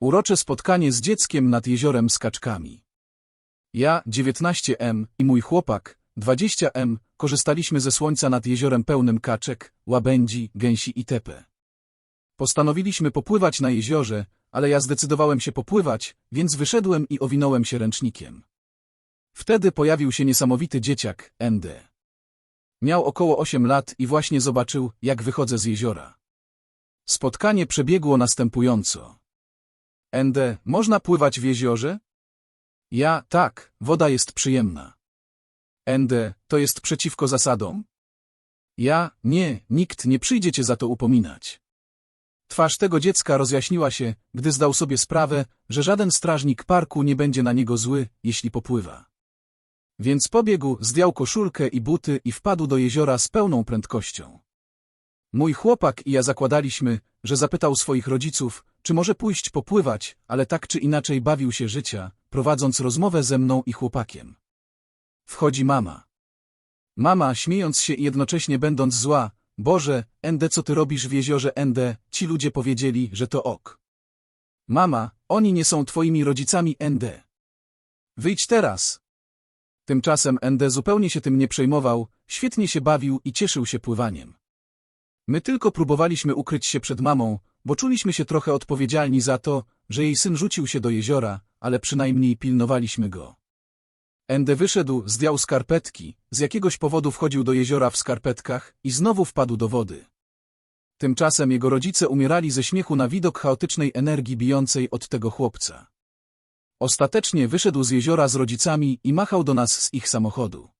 Urocze spotkanie z dzieckiem nad jeziorem z kaczkami. Ja, 19M, i mój chłopak, 20M, korzystaliśmy ze słońca nad jeziorem pełnym kaczek, łabędzi, gęsi itp. Postanowiliśmy popływać na jeziorze, ale ja zdecydowałem się popływać, więc wyszedłem i owinąłem się ręcznikiem. Wtedy pojawił się niesamowity dzieciak, ND. Miał około 8 lat i właśnie zobaczył, jak wychodzę z jeziora. Spotkanie przebiegło następująco. ND, można pływać w jeziorze? Ja, tak, woda jest przyjemna. ND, to jest przeciwko zasadom? Ja, nie, nikt nie przyjdzie cię za to upominać. Twarz tego dziecka rozjaśniła się, gdy zdał sobie sprawę, że żaden strażnik parku nie będzie na niego zły, jeśli popływa. Więc pobiegł, zdjął koszulkę i buty i wpadł do jeziora z pełną prędkością. Mój chłopak i ja zakładaliśmy, że zapytał swoich rodziców, czy może pójść popływać, ale tak czy inaczej bawił się życia, prowadząc rozmowę ze mną i chłopakiem. Wchodzi mama. Mama, śmiejąc się i jednocześnie będąc zła, Boże, Ende, co ty robisz w jeziorze Ende? Ci ludzie powiedzieli, że to ok. Mama, oni nie są twoimi rodzicami Ende. Wyjdź teraz. Tymczasem Ende zupełnie się tym nie przejmował, świetnie się bawił i cieszył się pływaniem. My tylko próbowaliśmy ukryć się przed mamą, bo czuliśmy się trochę odpowiedzialni za to, że jej syn rzucił się do jeziora, ale przynajmniej pilnowaliśmy go. Ende wyszedł, zdjął skarpetki, z jakiegoś powodu wchodził do jeziora w skarpetkach i znowu wpadł do wody. Tymczasem jego rodzice umierali ze śmiechu na widok chaotycznej energii bijącej od tego chłopca. Ostatecznie wyszedł z jeziora z rodzicami i machał do nas z ich samochodu.